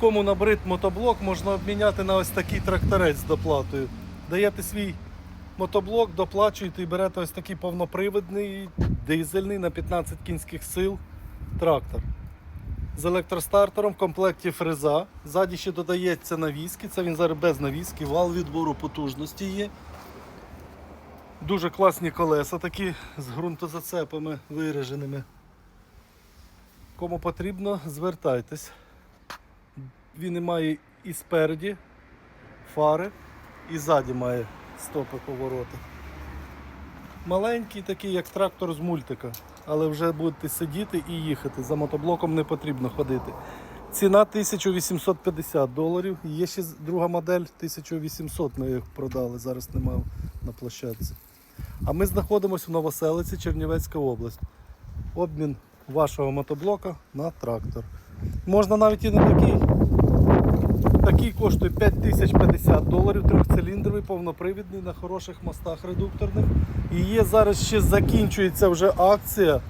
Кому набрид мотоблок можна обміняти на ось такий тракторець з доплатою. Даєте свій мотоблок, доплачуєте і берете ось такий повнопривідний дизельний на 15 кінських сил трактор. З електростартером в комплекті фреза. Ззаді ще додається навіски. Це він зараз без навіски, вал відбору потужності є. Дуже класні колеса такі з ґрунтозацепами вираженими. Кому потрібно, звертайтесь. Він і має і спереді фари, і ззаді має стопи повороти. Маленький такий, як трактор з мультика, але вже будете сидіти і їхати. За мотоблоком не потрібно ходити. Ціна 1850 доларів. Є ще друга модель 1800. Ми їх продали, зараз немає на площадці. А ми знаходимося в Новоселиці, Чернівецька область. Обмін вашого мотоблока на трактор. Можна навіть і на такий. Такий коштує 5050 доларів, трьохциліндровий, повнопривідний на хороших мостах редукторних. І є зараз ще закінчується вже акція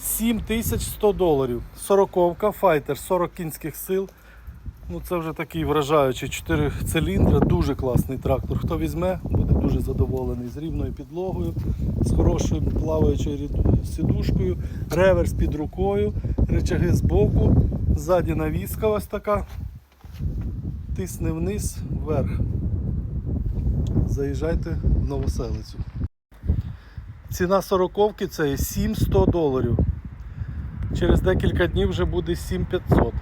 7100 доларів. Сороковка, файтер, 40 кінських сил. Ну це вже такий вражаючий 4 циліндри, дуже класний трактор. Хто візьме, буде дуже задоволений з рівною підлогою, з хорошою плаваючою сідушкою, реверс під рукою, речаги з боку, ззаді навіска ось така. Тисне вниз, вверх. Заїжджайте в Новоселицю. Ціна сороковки це 7100 доларів. Через декілька днів вже буде 7500.